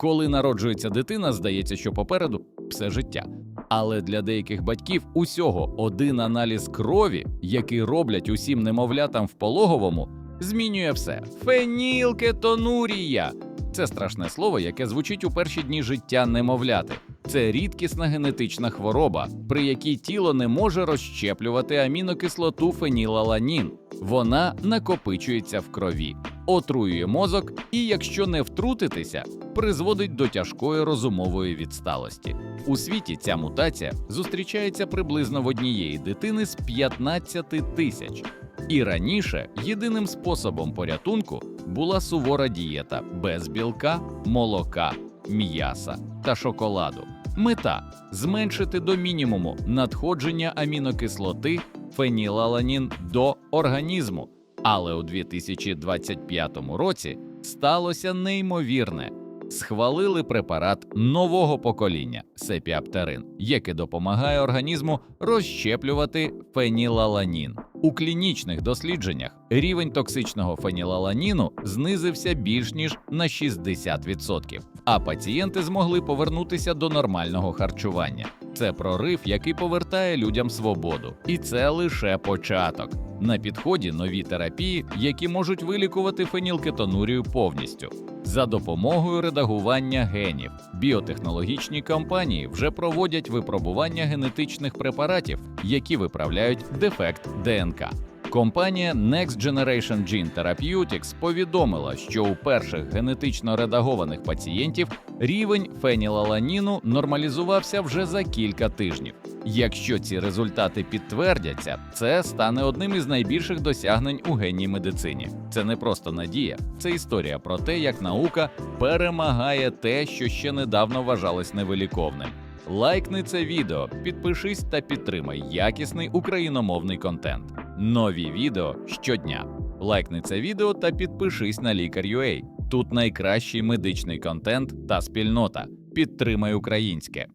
Коли народжується дитина, здається, що попереду все життя. Але для деяких батьків усього один аналіз крові, який роблять усім немовлятам в пологовому, змінює все. Фенілкетонурія це страшне слово, яке звучить у перші дні життя немовляти. Це рідкісна генетична хвороба, при якій тіло не може розщеплювати амінокислоту фенілаланін. Вона накопичується в крові, отруює мозок і, якщо не втрутитися, призводить до тяжкої розумової відсталості. У світі ця мутація зустрічається приблизно в однієї дитини з 15 тисяч. І раніше єдиним способом порятунку була сувора дієта без білка, молока, м'яса та шоколаду. Мета зменшити до мінімуму надходження амінокислоти фенілаланін до організму. Але у 2025 році сталося неймовірне. Схвалили препарат нового покоління сепіаптерин, який допомагає організму розщеплювати фенілаланін. У клінічних дослідженнях рівень токсичного фенілаланіну знизився більш ніж на 60%, а пацієнти змогли повернутися до нормального харчування. Це прорив, який повертає людям свободу, і це лише початок. На підході нові терапії, які можуть вилікувати фенілкетонурію повністю. За допомогою редагування генів біотехнологічні компанії вже проводять випробування генетичних препаратів, які виправляють дефект ДНК. Компанія Next Generation Gene Therapeutics повідомила, що у перших генетично редагованих пацієнтів рівень фенілаланіну нормалізувався вже за кілька тижнів. Якщо ці результати підтвердяться, це стане одним із найбільших досягнень у генній медицині. Це не просто надія, це історія про те, як наука перемагає те, що ще недавно вважалось невиліковним. Лайкни це відео, підпишись та підтримай якісний україномовний контент. Нові відео щодня. Лайкни це відео та підпишись на Лікар.UA. Тут найкращий медичний контент та спільнота. Підтримай українське.